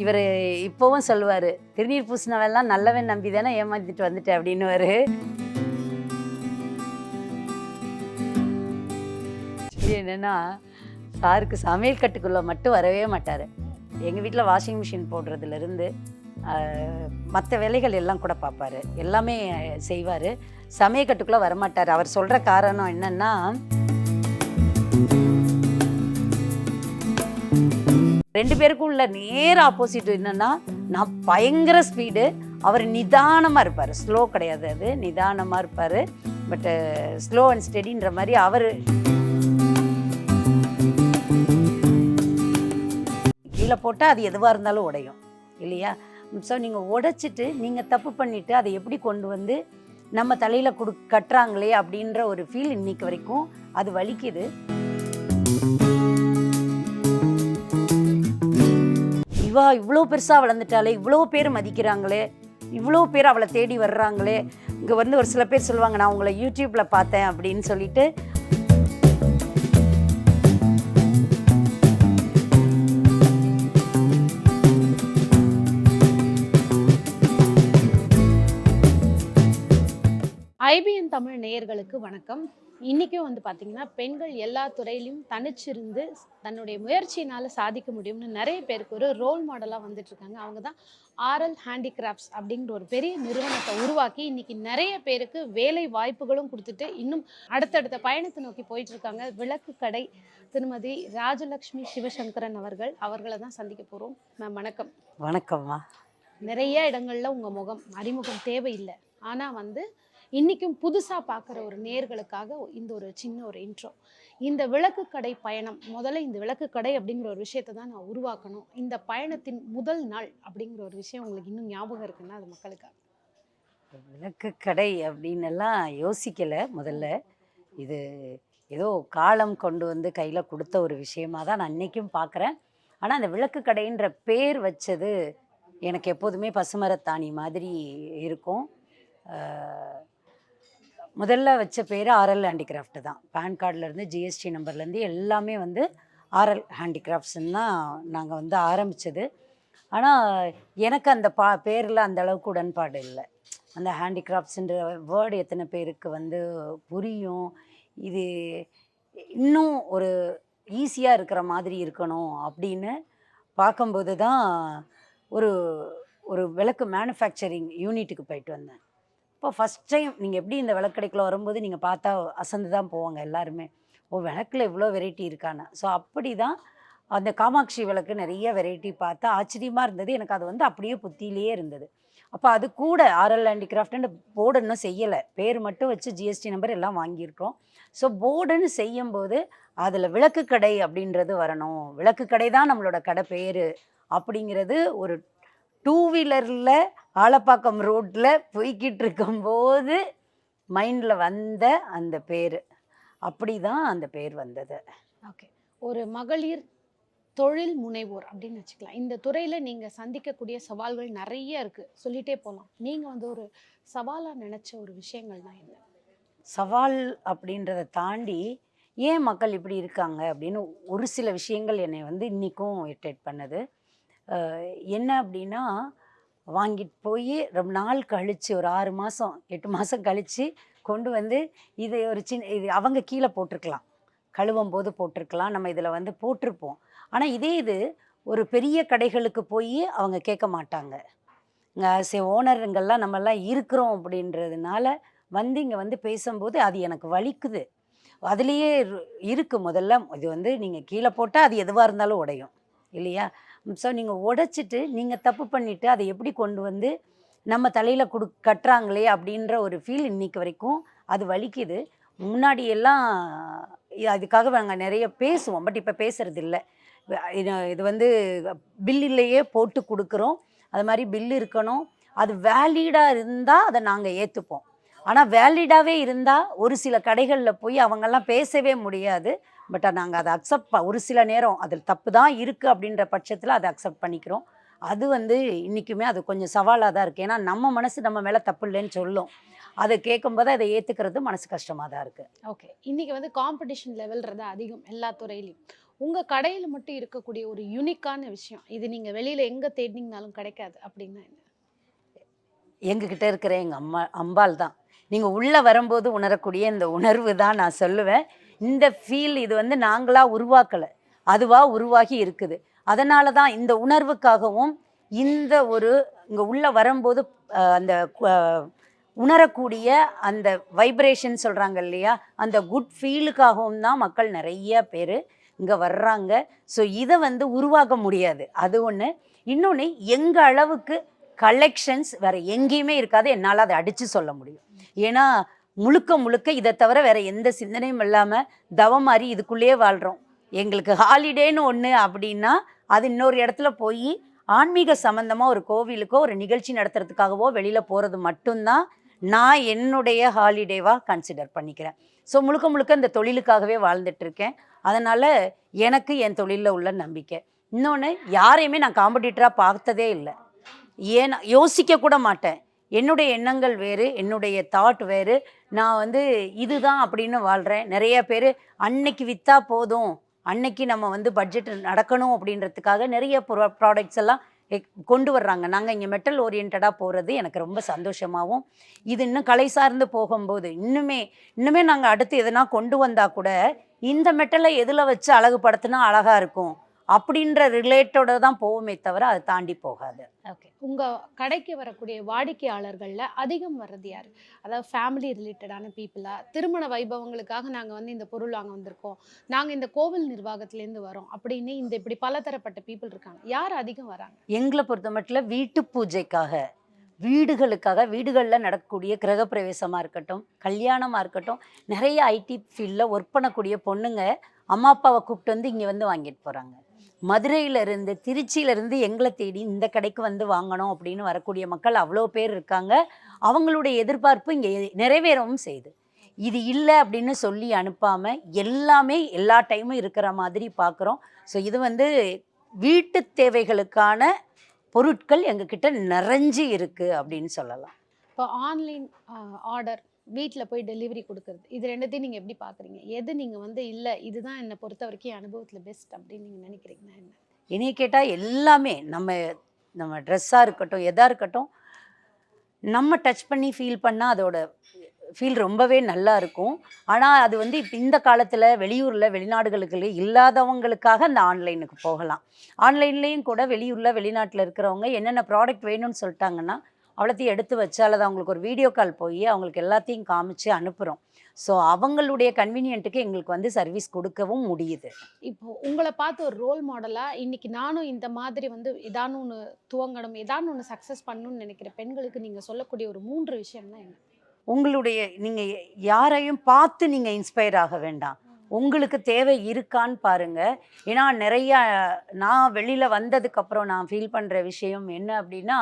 இவர் இப்போவும் சொல்லுவார் திருநீர் பூசினவெல்லாம் நல்லவன் நம்பி தானே ஏமாத்திட்டு வந்துட்டேன் அப்படின்னுவாரு. இது என்னன்னா சாருக்கு சமையல் கட்டுக்குள்ளே மட்டும் வரவே மாட்டார். எங்கள் வீட்டில் வாஷிங் மிஷின் போடுறதுலேருந்து மற்ற வேலைகள் எல்லாம் கூட பார்ப்பாரு எல்லாமே செய்வார். சமையல் கட்டுக்குள்ளே வரமாட்டார். அவர் சொல்கிற காரணம் என்னன்னா ரெண்டு பேருக்கும் உள்ள நேர் ஆப்போசிட் என்னன்னா நான் பயங்கர ஸ்பீடு அவர் நிதானமாக இருப்பார். ஸ்லோ கிடையாது அது நிதானமாக இருப்பார். பட்டு ஸ்லோ அண்ட் ஸ்டெடின்ற மாதிரி அவர் கீழே போட்டால் அது எதுவாக இருந்தாலும் உடையும். இல்லையா? ஸோ நீங்கள் உடைச்சிட்டு நீங்கள் தப்பு பண்ணிவிட்டு அதை எப்படி கொண்டு வந்து நம்ம தலையில் கொடு கட்டுறாங்களே அப்படின்ற ஒரு ஃபீல் இன்னைக்கு வரைக்கும் அது வலிக்குது. இவா இவ்வளோ பெருசாக வளர்ந்துட்டாளே இவ்வளோ பேர் மதிக்கிறாங்களே இவ்வளோ பேர் அவளை தேடி வர்றாங்களே. இங்கே வந்து ஒரு சில பேர் சொல்லுவாங்க நான் உங்களை யூடியூப்பில் பார்த்தேன் அப்படின்னு சொல்லிட்டு ஐபிஎன் தமிழ் நேயர்களுக்கு வணக்கம். இன்றைக்கும் வந்து பார்த்திங்கன்னா பெண்கள் எல்லா துறையிலையும் தனிச்சிருந்து தன்னுடைய முயற்சியினால் சாதிக்க முடியும்னு நிறைய பேருக்கு ஒரு ரோல் மாடலாக வந்துட்டு இருக்காங்க அவங்க தான் ஆர்எல் ஹேண்டிகிராஃப்ட்ஸ் அப்படிங்கிற ஒரு பெரிய நிறுவனத்தை உருவாக்கி இன்னைக்கு நிறைய பேருக்கு வேலை வாய்ப்புகளும் கொடுத்துட்டு இன்னும் அடுத்தடுத்த பயணத்தை நோக்கி போயிட்டு இருக்காங்க விளக்கு கடை திருமதி ராஜலக்ஷ்மி சிவசங்கரன் அவர்கள் அவர்களை தான் சந்திக்க போகிறோம் மேம் வணக்கம். வணக்கம்மா. நிறைய இடங்கள்ல உங்க முகம் அறிமுகம் தேவையில்லை. ஆனா வந்து இன்றைக்கும் புதுசாக பார்க்குற ஒரு நேர்களுக்காக இந்த ஒரு சின்ன ஒரு இன்ட்ரோ இந்த விளக்கு கடை பயணம் முதல்ல இந்த விளக்கு கடை அப்படிங்கிற ஒரு விஷயத்தை தான் நான் உருவாக்கணும். இந்த பயணத்தின் முதல் நாள் அப்படிங்கிற ஒரு விஷயம் உங்களுக்கு இன்னும் ஞாபகம் இருக்குன்னா அது மக்களுக்காக. விளக்கு கடை அப்படின்னு எல்லாம் யோசிக்கலை முதல்ல. இது ஏதோ காலம் கொண்டு வந்து கையில் கொடுத்த ஒரு விஷயமாக தான் நான் இன்றைக்கும் பார்க்குறேன் ஆனால் அந்த விளக்கு கடைன்ற பேர் வச்சது எனக்கு எப்போதுமே பசுமரத்தாணி மாதிரி இருக்கும். முதல்ல வச்ச பேர் ஆர்எல் ஹேண்டிகிராஃப்ட் தான். பேன் கார்டுலேருந்து ஜிஎஸ்டி நம்பர்லேருந்து எல்லாமே வந்து ஆர்எல் ஹேண்டிகிராஃப்ட்ஸ்ன்னு தான் நாங்கள் வந்து ஆரம்பித்தது ஆனால் எனக்கு அந்த பா பேரில் அந்த அளவுக்கு உடன்பாடு இல்லை. அந்த ஹேண்டிகிராஃப்ட்ஸுன்ற வேர்டு எத்தனை பேருக்கு வந்து புரியும். இது இன்னும் ஒரு ஈஸியாக இருக்கிற மாதிரி இருக்கணும் அப்படின்னு பார்க்கும்போது தான் ஒரு ஒரு விளக்கு மேனுஃபேக்சரிங் யூனிட்டுக்கு போயிட்டு வந்தேன். இப்போ ஃபஸ்ட் டைம் நீங்கள் எப்படி இந்த விளக்கடைக்குள்ள வரும்போது நீங்கள் பார்த்தா அசந்து தான் போவாங்க எல்லாருமே? ஓ விளக்கில் இவ்வளோ வெரைட்டி இருக்கான்னு. ஸோ அப்படி தான் அந்த காமாட்சி விளக்கு நிறைய வெரைட்டி பார்த்தா ஆச்சரியமாக இருந்தது. எனக்கு அது வந்து அப்படியே புத்தியிலேயே இருந்தது. அப்போ அது கூட ஆர்எல் ஹேண்டிகிராஃப்ட்னு போர்டு இன்னும் செய்யலை. பேர் மட்டும் வச்சு ஜிஎஸ்டி நம்பர் எல்லாம் வாங்கியிருக்கோம் ஸோ போர்டுன்னு செய்யும்போது அதில் விளக்கு கடை அப்படின்றது வரணும். விளக்கு கடை தான் நம்மளோட கடை பேர் அப்படிங்கிறது ஒரு டூ வீலரில் ஆலப்பாக்கம் ரோட்டில் போய்கிட்டு இருக்கும்போது மைண்டில் வந்த அந்த பேர். அப்படி தான் அந்த பேர் வந்தது. ஓகே ஒரு மகளிர் தொழில் முனைவோர் அப்படின்னு வச்சுக்கலாம். இந்த துறையில நீங்க சந்திக்கக்கூடிய சவால்கள் நிறைய இருக்கு. சொல்லிட்டே போகலாம் நீங்க வந்து ஒரு சவாலா நினைச்ச ஒரு விஷயங்கள்னா என்ன? சவால் அப்படின்றத தாண்டி ஏன் மக்கள் இப்படி இருக்காங்க அப்படின்னு ஒரு சில விஷயங்கள் என்னை வந்து இன்றைக்கும் இரிட்டேட் பண்ணுது. என்ன அப்படின்னா வாங்கிட்டு போய் ரொம்ப நாள் கழித்து ஒரு ஆறு மாதம் எட்டு மாதம் கழித்து கொண்டு வந்து இதை ஒரு சின்ன இது அவங்க கீழே போட்டிருக்கலாம். கழுவும் போது போட்டிருக்கலாம். நம்ம இதில் வந்து போட்டிருப்போம். ஆனால் இதே இது ஒரு பெரிய கடைகளுக்கு போய் அவங்க கேட்க மாட்டாங்க. சே ஓனருங்கெல்லாம் நம்மெல்லாம் இருக்கிறோம் அப்படின்றதுனால வந்து இங்கே வந்து பேசும்போது அது எனக்கு வலிக்குது. அதுலேயே இரு- முதல்ல. இது வந்து நீங்கள் கீழே போட்டால் அது எதுவாக இருந்தாலும் உடையும். இல்லையா? ஸோ நீங்கள் உடைச்சிட்டு நீங்கள் தப்பு பண்ணிவிட்டு அதை எப்படி கொண்டு வந்து நம்ம தலையில் கொடு கட்டுறாங்களே அப்படின்ற ஒரு ஃபீல் இன்னைக்கு வரைக்கும் அது வலிக்குது. முன்னாடியெல்லாம் அதுக்காக நாங்கள் நிறைய பேசுவோம். பட் இப்போ பேசுறது இல்லை. இது இது வந்து பில்லிலேயே போட்டு கொடுக்குறோம். அது மாதிரி பில் இருக்கணும். அது வேலிடாக இருந்தால் அதை நாங்கள் ஏற்றுப்போம் ஆனால் வேலிடாகவே இருந்தால் ஒரு சில கடைகளில் போய் அவங்கெல்லாம் பேசவே முடியாது. பட் நாங்கள் அதை அக்செப்ட் ஒரு சில நேரம் அதில் தப்பு தான் இருக்குது அப்படின்ற பட்சத்தில் அதை அக்செப்ட் பண்ணிக்கிறோம். அது வந்து இன்றைக்குமே அது கொஞ்சம் சவாலாக தான் இருக்குது ஏன்னா நம்ம மனசு நம்ம மேலே தப்பு இல்லைன்னு சொல்லும். அதை கேட்கும்போது அதை ஏற்றுக்கிறது மனசு கஷ்டமாக தான் இருக்குது ஓகே. இன்னைக்கு வந்து காம்படிஷன் லெவல்றது அதிகம் எல்லா துறையிலையும். உங்கள் கடையில் மட்டும் இருக்கக்கூடிய ஒரு யூனிக்கான விஷயம் இது நீங்கள் வெளியில் எங்கே தேடினீங்கனாலும் கிடைக்காது அப்படின்னா என்ன? எங்ககிட்ட இருக்கிற எங்கள் அம்மா அம்பாள் தான். நீங்கள் உள்ளே வரும்போது உணரக்கூடிய இந்த உணர்வு தான் நான் சொல்லுவேன். இந்த ஃபீல் இது வந்து நாங்களாக உருவாக்கலை. அதுவாக உருவாகி இருக்குது. அதனால தான் இந்த உணர்வுக்காகவும் இந்த ஒரு இங்கே உள்ளே வரும்போது அந்த உணரக்கூடிய அந்த வைப்ரேஷன் சொல்கிறாங்க இல்லையா? அந்த குட் ஃபீலுக்காகவும் தான் மக்கள் நிறைய பேர் இங்கே வர்றாங்க. ஸோ இதை வந்து உருவாக்க முடியாது. அது ஒன்று இன்னொன்று எங்கள் அளவுக்கு கலெக்ஷன்ஸ் வேறு எங்கேயுமே இருக்காது. என்னால் அதை அடித்து சொல்ல முடியும். ஏன்னா முழுக்க முழுக்க இதை தவிர வேற எந்த சிந்தனையும் இல்லாமல் தவம் மாதிரி இதுக்குள்ளேயே வாழ்கிறோம் எங்களுக்கு ஹாலிடேன்னு ஒன்று அப்படின்னா அது இன்னொரு இடத்துல போய் ஆன்மீக சம்மந்தமாக ஒரு கோவிலுக்கோ ஒரு நிகழ்ச்சி நடத்துறதுக்காகவோ வெளியில் போகிறது மட்டும்தான் நான் என்னுடைய ஹாலிடேவாக கன்சிடர் பண்ணிக்கிறேன். ஸோ முழுக்க முழுக்க இந்த தொழிலுக்காகவே வாழ்ந்துட்டுருக்கேன் அதனால் எனக்கு என் தொழிலில் உள்ள நம்பிக்கை. இன்னொன்று யாரையுமே நான் காம்படிட்டராக பார்த்ததே இல்லை. ஏன்னா யோசிக்க கூட மாட்டேன். என்னுடைய எண்ணங்கள் வேறு என்னுடைய தாட் வேறு. நான் வந்து இதுதான் அப்படின்னு வாழ்கிறேன் நிறைய பேர் அன்னைக்கு விற்றா போதும் அன்னைக்கு நம்ம வந்து பட்ஜெட் நடக்கணும் அப்படின்றதுக்காக நிறைய ப்ராடக்ட்ஸ் எல்லாம் எக்- கொண்டு வர்றாங்க. நாங்கள் இங்கே மெட்டல் ஓரியன்டாக போகிறது எனக்கு ரொம்ப சந்தோஷமாகவும் இது இன்னும் கலை சார்ந்து போகும்போது இன்னுமே இன்னுமே நாங்கள் அடுத்து எதனா கொண்டு வந்தால் கூட இந்த மெட்டலை எதில் வச்சு அழகுபடுத்தினா அழகாக இருக்கும்? அப்படின்ற ரிலேட்டோட தான் போவோமே தவிர அதை தாண்டி போகாது. ஓகே உங்கள் கடைக்கு வரக்கூடிய வாடிக்கையாளர்களில் அதிகம் வர்றது யார்? அதாவது ஃபேமிலி ரிலேட்டடான பீப்புளா திருமண வைபவங்களுக்காக நாங்கள் வந்து இந்த பொருள் வாங்க வந்திருக்கோம். நாங்கள் இந்த கோவில் நிர்வாகத்திலேருந்து வரோம் அப்படின்னு இந்த இப்படி பலதரப்பட்ட பீப்புள் இருக்காங்க. யார் அதிகம் வராங்க? எங்களை பொறுத்த மட்டும் வீட்டு பூஜைக்காக வீடுகளுக்காக வீடுகளில் நடக்கக்கூடிய கிரகப்பிரவேசமாக இருக்கட்டும் கல்யாணமாக இருக்கட்டும் நிறைய ஐடி ஃபீல்டில் ஒர்க் பண்ணக்கூடிய பொண்ணுங்க அம்மா அப்பாவை கூப்பிட்டு வந்து இங்கே வந்து வாங்கிட்டு போகிறாங்க மதுரையிலேருந்து திருச்சியிலேருந்து எங்களை தேடி இந்த கடைக்கு வந்து வாங்கணும் அப்படின்னு வரக்கூடிய மக்கள் அவ்வளோ பேர் இருக்காங்க. அவங்களுடைய எதிர்பார்ப்பு இங்கே நிறைவேறவும் செய்யுது இது இல்லை அப்படின்னு சொல்லி அனுப்பாமல் எல்லாமே எல்லா டைமும் இருக்கிற மாதிரி பார்க்குறோம். ஸோ இது வந்து வீட்டு தேவைகளுக்கான பொருட்கள் எங்ககிட்ட நிறைஞ்சு இருக்கு அப்படின்னு சொல்லலாம். இப்போ ஆன்லைன் ஆர்டர் வீட்டில் போய் டெலிவரி கொடுக்கறது. இது ரெண்டுத்தையும் நீங்கள் எப்படி பார்க்குறீங்க எது நீங்கள் வந்து இல்லை இதுதான் என்னை பொறுத்த வரைக்கும் அனுபவத்தில் பெஸ்ட் அப்படின்னு நீங்கள் நினைக்கிறீங்கன்னா என்ன? என்னைய கேட்டால் எல்லாமே நம்ம நம்ம ட்ரெஸ்ஸாக இருக்கட்டும் எதாக இருக்கட்டும் நம்ம டச் பண்ணி ஃபீல் பண்ணால் அதோட ஃபீல் ரொம்பவே நல்லா இருக்கும். ஆனால் அது வந்து இப்போ இந்த காலத்தில் வெளியூரில் வெளிநாடுகளுக்கு இல்லாதவங்களுக்காக அந்த ஆன்லைனுக்கு போகலாம். ஆன்லைன்லேயும் கூட வெளியூரில் வெளிநாட்டில் இருக்கிறவங்க என்னென்ன ப்ராடக்ட் வேணும்னு சொல்லிட்டாங்கன்னா அவ்வளோத்தையும் எடுத்து வச்சு அல்லது அவங்களுக்கு ஒரு வீடியோ கால் போய் அவங்களுக்கு எல்லாத்தையும் காமிச்சு அனுப்புகிறோம் ஸோ அவங்களுடைய கன்வீனியன்ட்டுக்கு எங்களுக்கு வந்து சர்வீஸ் கொடுக்கவும் முடியுது. இப்போ உங்களை பார்த்து ஒரு ரோல் மாடலாக இன்னைக்கு நானும் இந்த மாதிரி வந்து ஏதானு ஒன்று துவங்கணும் ஏதானு ஒன்று சக்ஸஸ் பண்ணணும்னு நினைக்கிற பெண்களுக்கு நீங்கள் சொல்லக்கூடிய ஒரு மூன்று விஷயம்னா என்ன? உங்களுடைய நீங்கள் யாரையும் பார்த்து நீங்கள் இன்ஸ்பயர் ஆக வேண்டாம். உங்களுக்கு தேவை இருக்கான்னு பாருங்க. ஏன்னா நிறைய நான் வெளியில் வந்ததுக்கப்புறம் நான் ஃபீல் பண்ணுற விஷயம் என்ன அப்படின்னா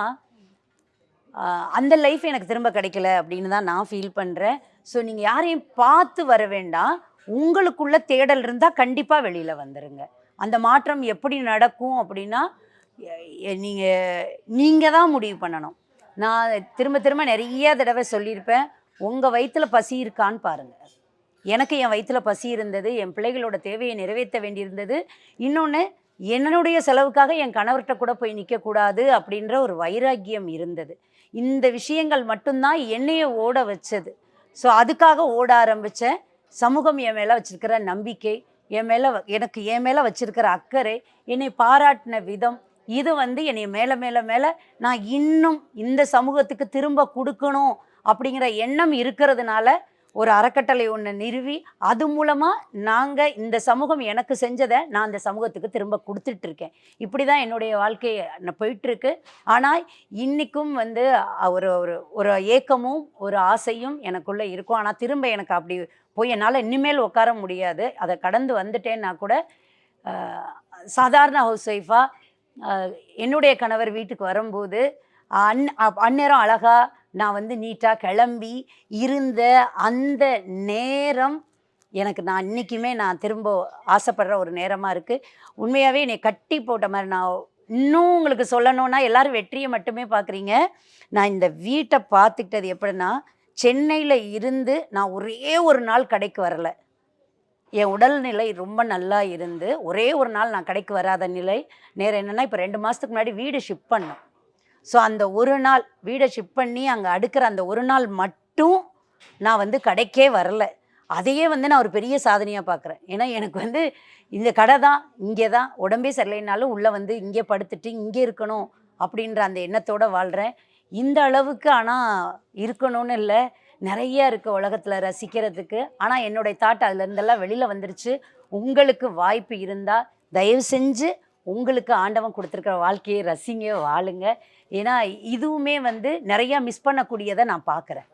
அந்த லைஃப் எனக்கு திரும்ப கிடைக்கல அப்படின்னு தான் நான் ஃபீல் பண்ணுறேன் ஸோ நீங்கள் யாரையும் பார்த்து வர வேண்டாம். உங்களுக்குள்ள தேடல் இருந்தால் கண்டிப்பாக வெளியில் வந்துடுங்க அந்த மாற்றம் எப்படி நடக்கும் அப்படின்னா நீங்கள் நீங்கள் தான் முடிவு பண்ணணும். நான் திரும்ப திரும்ப நிறைய தடவை சொல்லியிருப்பேன் உங்கள் வயிற்றில் பசி இருக்கான்னு பாருங்கள் எனக்கு என் வயிற்றில் பசி இருந்தது என் பிள்ளைகளோட தேவையை நிறைவேற்ற வேண்டியிருந்தது. இன்னொன்று என்னுடைய செலவுக்காக என் கணவர்கிட்ட கூட போய் நிற்கக்கூடாது அப்படின்ற ஒரு வைராக்கியம் இருந்தது. இந்த விஷயங்கள் மட்டும்தான் என்னைய ஓட வச்சது. ஸோ அதுக்காக ஓட ஆரம்பித்தேன் சமூகம் என் மேலே வச்சிருக்கிற நம்பிக்கை என் மேலே எனக்கு என் மேலே வச்சிருக்கிற அக்கறை என்னை பாராட்டின விதம் இது வந்து என்னை மேலே மேலே மேலே நான் இன்னும் இந்த சமூகத்துக்கு திரும்ப கொடுக்கணும் அப்படிங்கிற எண்ணம் இருக்கிறதுனால ஒரு அறக்கட்டளை ஒன்று நிறுவி அது மூலமாக நாங்கள் இந்த சமூகம் எனக்கு செஞ்சதை நான் அந்த சமூகத்துக்கு திரும்ப கொடுத்துட்ருக்கேன். இப்படி தான் என்னுடைய வாழ்க்கை நான் போயிட்டுருக்கு ஆனால் இன்றைக்கும் வந்து ஒரு ஒரு ஒரு ஏக்கமும் ஒரு ஆசையும் எனக்குள்ளே இருக்கும். ஆனால் திரும்ப எனக்கு அப்படி போய் என்னால் இனிமேல் உட்கார முடியாது. அதை கடந்து வந்துட்டேன்னா கூட சாதாரண ஹவுஸ் ஒய்ஃபாக என்னுடைய கணவர் வீட்டுக்கு வரும்போது அந் அப்- அந்நேரம் அழகாக நான் வந்து நீட்டாக கிளம்பி இருந்த அந்த நேரம் எனக்கு நான் இன்றைக்குமே நான் திரும்ப ஆசைப்படுற ஒரு நேரமாக இருக்குது உண்மையாகவே என்னை கட்டி போட்ட மாதிரி நான் இன்னும் உங்களுக்கு சொல்லணும்னா எல்லாரும் வெற்றியை மட்டுமே பார்க்குறீங்க நான் இந்த வீட்டை பார்த்துக்கிட்டது எப்படின்னா சென்னையில் இருந்து நான் ஒரே ஒரு நாள் கடைக்கு வரல. என் உடல்நிலை ரொம்ப நல்லா இருந்து ஒரே ஒரு நாள் நான் கடைக்கு வராத நிலை. நேரம் என்னென்னா இப்போ ரெண்டு மாதத்துக்கு முன்னாடி வீடு ஷிஃப்ட் பண்ணோம். ஸோ அந்த ஒரு நாள் வீடை ஷிஃப்ட் பண்ணி அங்கே அடுக்கிற அந்த ஒரு நாள் மட்டும் நான் வந்து கடைக்கே வரல. அதையே வந்து நான் ஒரு பெரிய சாதனையாக பார்க்குறேன் ஏன்னா எனக்கு வந்து இந்த கடை தான் இங்கே தான் உடம்பே சரியில்லைனாலும் உள்ளே வந்து இங்கே படுத்துட்டு இங்கே இருக்கணும் அப்படின்ற அந்த எண்ணத்தோடு வாழ்கிறேன் இந்த அளவுக்கு ஆனால் இருக்கணும்னு இல்லை. நிறைய இருக்குது உலகத்தில் ரசிக்கிறதுக்கு. ஆனால் என்னுடைய தாட் அதுலேருந்தெல்லாம் வெளியில் வந்துருச்சு. உங்களுக்கு வாய்ப்பு இருந்தால் தயவு செஞ்சு உங்களுக்கு ஆண்டவன் கொடுத்துருக்கிற வாழ்க்கையை ரசிங்க வாழுங்க. ஏன்னா இதுவுமே வந்து நிறையா மிஸ் பண்ணக்கூடியதை நான் பார்க்குறேன்.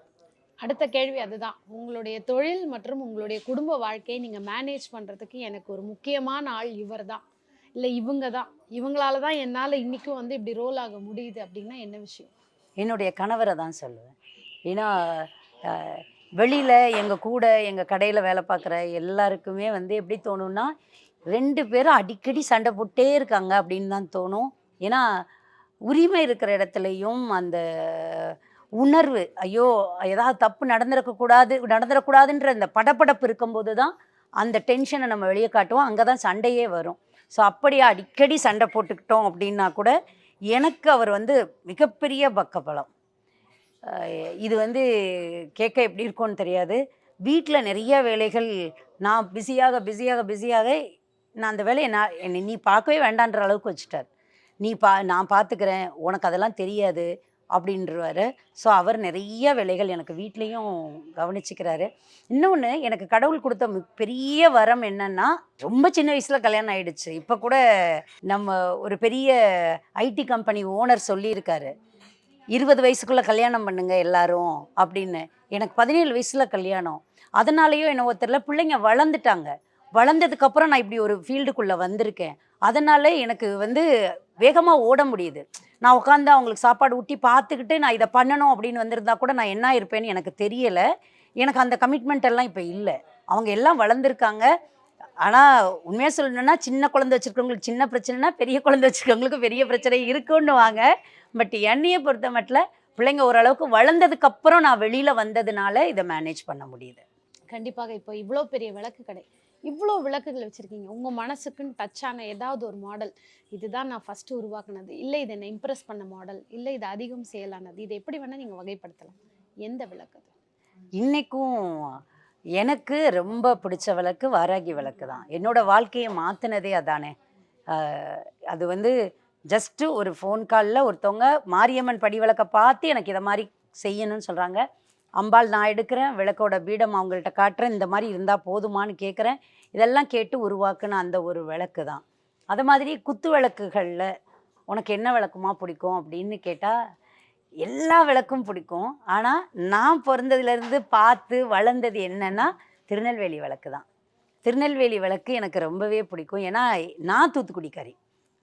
அடுத்த கேள்வி அதுதான். உங்களுடைய தொழில் மற்றும் உங்களுடைய குடும்ப வாழ்க்கையை நீங்க மேனேஜ் பண்றதுக்கு எனக்கு ஒரு முக்கியமான ஆள் இவர் தான் இல்லை இவங்க தான் இவங்களால தான் என்னால் இன்னைக்கும் வந்து இப்படி ரோல் ஆக முடியுது அப்படின்னா என்ன விஷயம்? என்னுடைய கணவரை தான் சொல்லுவேன். ஏன்னா வெளியில் எங்கள் கூட எங்கள் கடையில் வேலை பார்க்குற எல்லாருக்குமே வந்து எப்படி தோணும்னா ரெண்டு பேரும் அடிக்கடி சண்டை போட்டே இருக்காங்க அப்படின்னு தான் தோணும். ஏன்னா உரிமை இருக்கிற இடத்துலையும் அந்த உணர்வு ஐயோ ஏதாவது தப்பு நடந்துருக்கக்கூடாது நடந்துடக்கூடாதுன்ற அந்த படப்படப்பு இருக்கும்போது தான் அந்த டென்ஷனை நம்ம வெளியே காட்டுவோம். அங்கே தான் சண்டையே வரும். ஸோ அப்படியே அடிக்கடி சண்டை போட்டுக்கிட்டோம் அப்படின்னா கூட எனக்கு அவர் வந்து மிகப்பெரிய பக்கபலம். இது வந்து கேட்க எப்படி இருக்கும்னு தெரியாது. வீட்டில் நிறைய வேலைகள் நான் பிஸியாக பிஸியாக பிஸியாக நான் அந்த வேலையை நான் என்னை நீ பார்க்கவே வேண்டான்ற அளவுக்கு வச்சுட்டார். நீ பா நான் பார்த்துக்கிறேன் உனக்கு அதெல்லாம் தெரியாது அப்படின்றவாரு. ஸோ அவர் நிறைய வேலைகள் எனக்கு வீட்லேயும் கவனிச்சுக்கிறாரு. இன்னொன்று எனக்கு கடவுள் கொடுத்த பெரிய வரம் என்னன்னா ரொம்ப சின்ன வயசில் கல்யாணம் ஆயிடுச்சு. இப்போ கூட நம்ம ஒரு பெரிய ஐடி கம்பெனி ஓனர் சொல்லியிருக்காரு. இருபது வயசுக்குள்ளே கல்யாணம் பண்ணுங்க எல்லாரும் அப்படின்னு. எனக்கு பதினேழு வயசில் கல்யாணம். அதனாலேயோ என்ன ஒருத்தரில் பிள்ளைங்க வளர்ந்துட்டாங்க. வளர்ந்ததுக்கப்புறம் நான் இப்படி ஒரு ஃபீல்டுக்குள்ளே வந்திருக்கேன். அதனால எனக்கு வந்து வேகமாக ஓட முடியுது. நான் உட்காந்து அவங்களுக்கு சாப்பாடு ஊட்டி பார்த்துக்கிட்டு நான் இதை பண்ணணும் அப்படின்னு வந்திருந்தா கூட நான் என்ன இருப்பேன்னு எனக்கு தெரியலை. எனக்கு அந்த கமிட்மெண்ட் எல்லாம் இப்போ இல்லை. அவங்க எல்லாம் வளர்ந்துருக்காங்க. ஆனால் உண்மையாக சொல்லணும்னா சின்ன குழந்தை வச்சுருக்கவங்களுக்கு சின்ன பிரச்சனைனா பெரிய குழந்தை வச்சுருக்கவங்களுக்கு பெரிய பிரச்சனை இருக்குன்னு வாங்க பட் என்னையை பொறுத்த மட்டும் பிள்ளைங்க ஓரளவுக்கு வளர்ந்ததுக்கப்புறம் நான் வெளியில் வந்ததுனால இதை மேனேஜ் பண்ண முடியுது. கண்டிப்பாக இப்போ இவ்வளோ பெரிய விளக்கு கடை. இவ்வளோ விளக்குகள் வச்சுருக்கீங்க. உங்கள் மனசுக்குன்னு டச் ஆன ஏதாவது ஒரு மாடல் இதுதான் நான் ஃபஸ்ட்டு உருவாக்குனது. இல்லை இதை என்னை இம்ப்ரெஸ் பண்ண மாடல் இல்லை இது அதிகம் செயலானது. இதை எப்படி வேணால் நீங்கள் வகைப்படுத்தலாம். எந்த விளக்கு அது? இன்றைக்கும் எனக்கு ரொம்ப பிடிச்ச விளக்கு வாராகி விளக்கு தான் என்னோடய வாழ்க்கையை மாற்றினதே அதானே. அது வந்து ஜஸ்ட்டு ஒரு ஃபோன் காலில் ஒருத்தவங்க மாரியம்மன் படி விளக்கை பார்த்து எனக்கு இதை மாதிரி செய்யணும்னு சொல்கிறாங்க அம்பாள் நான் எடுக்கிறேன் விளக்கோட பீடம் அவங்கள்ட்ட காட்டுறேன் இந்த மாதிரி இருந்தால் போதுமான்னு கேட்குறேன் இதெல்லாம் கேட்டு உருவாக்குன அந்த ஒரு விளக்கு தான். அது மாதிரி குத்து விளக்குகளில் உனக்கு என்ன விளக்குமா பிடிக்கும் அப்படின்னு கேட்டால் எல்லா விளக்கும் பிடிக்கும். ஆனால் நான் பிறந்ததுலேருந்து பார்த்து வளர்ந்தது என்னென்னா திருநெல்வேலி விளக்கு தான். திருநெல்வேலி விளக்கு எனக்கு ரொம்பவே பிடிக்கும். ஏன்னா நான் தூத்துக்குடிக்காரி.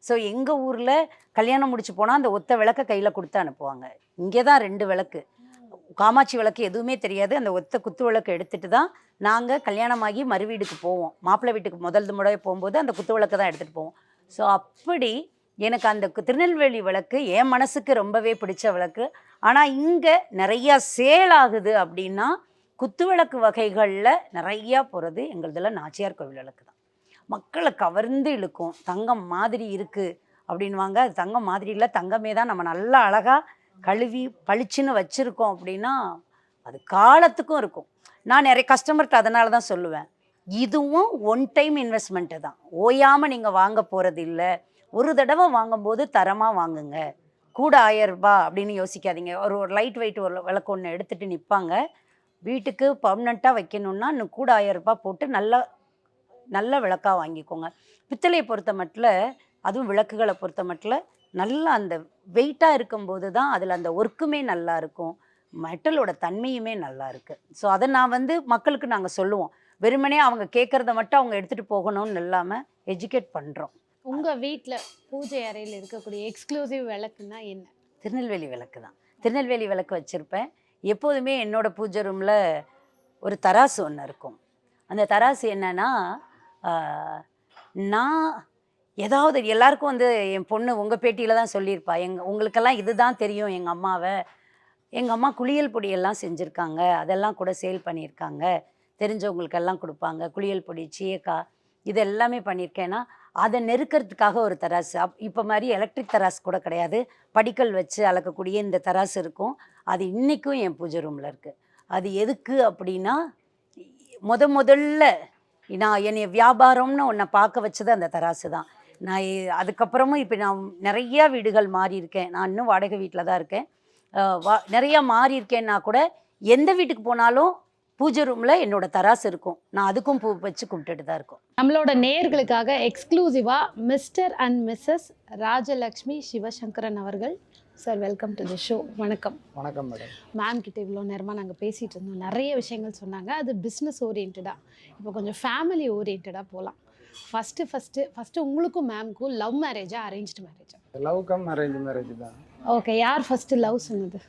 ஸோ எங்கள் ஊரில் கல்யாணம் முடிச்சு போனால் அந்த ஒத்த விளக்க கையில் கொடுத்து அனுப்புவாங்க. இங்கே தான் ரெண்டு விளக்கு. காமாட்சி விளக்கு எதுவுமே தெரியாது. அந்த ஒத்த குத்து விளக்கு எடுத்துட்டு தான் நாங்கள் கல்யாணமாகி மறு வீட்டுக்கு போவோம். மாப்பிள்ளை வீட்டுக்கு முதல் முறை போகும்போது அந்த குத்து விளக்கு தான் எடுத்துகிட்டு போவோம். ஸோ அப்படி எனக்கு அந்த திருநெல்வேலி விளக்கு என் மனசுக்கு ரொம்பவே பிடிச்ச விளக்கு. ஆனால் இங்கே நிறையா சேல் ஆகுது அப்படின்னா குத்து விளக்கு வகைகளில் நிறையா போகிறது எங்களுதில் நாச்சியார் கோவில் விளக்கு தான். மக்களை கவர்ந்து இழுக்கும். தங்கம் மாதிரி இருக்குது அப்படின்வாங்க அது தங்கம் மாதிரி இல்லை தங்கமே தான் நம்ம நல்லா அழகாக கழுவி பளிச்சுன்னு வச்சுருக்கோம் அப்படின்னா அது காலத்துக்கும் இருக்கும். நான் நிறைய கஸ்டமர்கிட்ட அதனால தான் சொல்லுவேன். இதுவும் ஒன் டைம் இன்வெஸ்ட்மெண்ட்டு தான். ஓயாமல் நீங்கள் வாங்க போகிறது இல்லை. ஒரு தடவை வாங்கும்போது தரமாக வாங்குங்க. கூட ஆயிரம் ரூபாய் அப்படின்னு யோசிக்காதீங்க. ஒரு ஒரு லைட் வெயிட் ஒரு விளக்கு ஒன்று எடுத்துகிட்டு நிற்பாங்க வீட்டுக்கு பர்மனெண்ட்டாக வைக்கணுன்னா இன்னும் கூட ஆயிரம் போட்டு நல்லா நல்ல விளக்காக வாங்கிக்கோங்க. பித்தளையை பொறுத்த மட்டில் அதுவும் விளக்குகளை பொறுத்த மட்டில் நல்லா அந்த வெயிட்டாக இருக்கும்போது தான் அதில் அந்த ஒர்க்குமே நல்லா இருக்கும். மெட்டலோட தன்மையுமே நல்லா இருக்குது ஸோ அதை நான் வந்து மக்களுக்கு நாங்கள் சொல்லுவோம். வெறுமனே அவங்க கேட்குறத மட்டும் அவங்க எடுத்துகிட்டு போகணும்னு இல்லாமல் எஜுகேட் பண்ணுறோம் உங்கள் வீட்டில் பூஜை அறையில் இருக்கக்கூடிய எக்ஸ்க்ளூசிவ் விளக்குன்னா என்ன? திருநெல்வேலி விளக்கு தான். திருநெல்வேலி விளக்கு வச்சுருப்பேன். எப்போதுமே என்னோட பூஜை ரூமில் ஒரு தராசு ஒன்று இருக்கும். அந்த தராசு என்னன்னா நான் ஏதாவது எல்லாருக்கும் வந்து என் பொண்ணு உங்கள் பேட்டியில் தான் சொல்லியிருப்பா. எங்கள் உங்களுக்கெல்லாம் இதுதான் தெரியும் எங்கள் அம்மாவை. எங்கள் அம்மா குளியல் பொடியெல்லாம் செஞ்சுருக்காங்க. அதெல்லாம் கூட சேல் பண்ணியிருக்காங்க. தெரிஞ்சவங்களுக்கெல்லாம் கொடுப்பாங்க. குளியல் பொடி சீயக்காய் இது எல்லாமே பண்ணியிருக்கேன்னா அதை நெருக்கிறதுக்காக ஒரு தராசு. அப் இப்போ மாதிரி எலக்ட்ரிக் தராசு கூட கிடையாது. படிக்கல் வச்சு அளக்கக்கூடிய இந்த தராசு இருக்கும். அது இன்றைக்கும் என் பூஜை ரூமில் இருக்குது அது எதுக்கு அப்படின்னா முத முதல்ல நான் என்னை வியாபாரம்னு உன்னை பார்க்க வச்சது அந்த தராசு தான். நான் அதுக்கப்புறமும் இப்போ நான் நிறைய வீடுகள் மாறி இருக்கேன் நான் இன்னும் வாடகை வீட்டில் தான் இருக்கேன். வா நிறையா மாறி இருக்கேன்னா கூட எந்த வீட்டுக்கு போனாலும் பூஜை ரூமில் என்னோட தராசு இருக்கும். நான் அதுக்கும் பூ வச்சு கும்பிட்டுட்டு தான் இருக்கும். நம்மளோட நேயர்களுக்காக எக்ஸ்க்ளூசிவா mister and missus Rajalakshmi Sivasankaran அவர்கள். Sir welcome to the show வணக்கம். வணக்கம் மேடம் மேம் கிட்ட இவ்வளோ நேரமாக நாங்கள் பேசிகிட்டு இருந்தோம். நிறைய விஷயங்கள் சொன்னாங்க. அது பிஸ்னஸ் ஓரியன்டாக இப்போ கொஞ்சம் ஃபேமிலி ஓரியன்டாக போகலாம் ஃபஸ்ட்டு ஃபஸ்ட்டு ஃபஸ்ட்டு உங்களுக்கும் மேம்க்கும் லவ் மேரேஜா அரேஞ்ச்டு மேரேஜா லவ் கம் அரேஞ்ச் மேரேஜ் தான். ஓகே யார் ஃபஸ்ட்டு லவ் சொன்னது?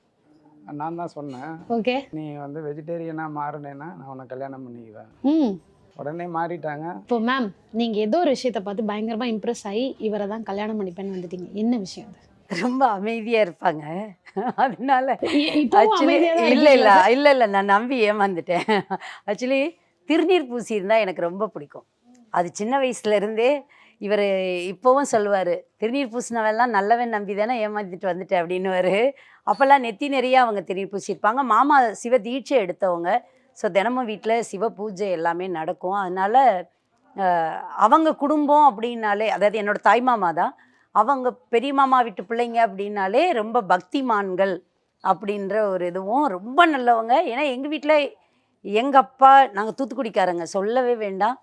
நான் தான் சொன்னேன். ஓகே நீ வந்து வெஜிடேரியனாக மாறினேன்னா நான் உன்னை கல்யாணம் பண்ணிக்குவேன். ம். உடனே மாறிட்டாங்க. இப்போ மேம் நீங்கள் ஏதோ ஒரு விஷயத்தை பார்த்து பயங்கரமாக இம்ப்ரெஸ் ஆகி இவரை தான் கல்யாணம் பண்ணிப்பேன்னு வந்துட்டீங்க. என்ன விஷயம் அது? ரொம்ப அமைதியாக இருப்பாங்க. அதனால இல்லை இல்லை இருக்கீங்களா? இல்லை இல்லை நான் நம்பி ஏமாந்துட்டேன். ஆக்சுவலி திருநீர் பூசி இருந்தால் எனக்கு ரொம்ப பிடிக்கும். அது சின்ன வயசுல இருந்தே இவர் இப்போவும் சொல்லுவார் திருநீர் பூசினவெல்லாம் நல்லவன் நம்பி தானே ஏமாத்திட்டு வந்துட்டேன் அப்படின்னுவார். அப்போல்லாம் நெத்தி நிறைய அவங்க திருநீர் பூசியிருப்பாங்க. மாமா சிவ தீட்சை எடுத்தவங்க. ஸோ தினமும் வீட்டில் சிவ பூஜை எல்லாமே நடக்கும். அதனால அவங்க குடும்பம் அப்படின்னாலே அதாவது என்னோட தாய் மாமா தான் அவங்க பெரிய மாமா வீட்டு பிள்ளைங்க அப்படின்னாலே ரொம்ப பக்திமான்கள் அப்படின்ற ஒரு இதுவும் ரொம்ப நல்லவங்க. ஏன்னா எங்கள் வீட்டில் எங்கள் அப்பா நாங்கள் தூத்துக்குடிக்காரங்க சொல்லவே வேண்டாம்.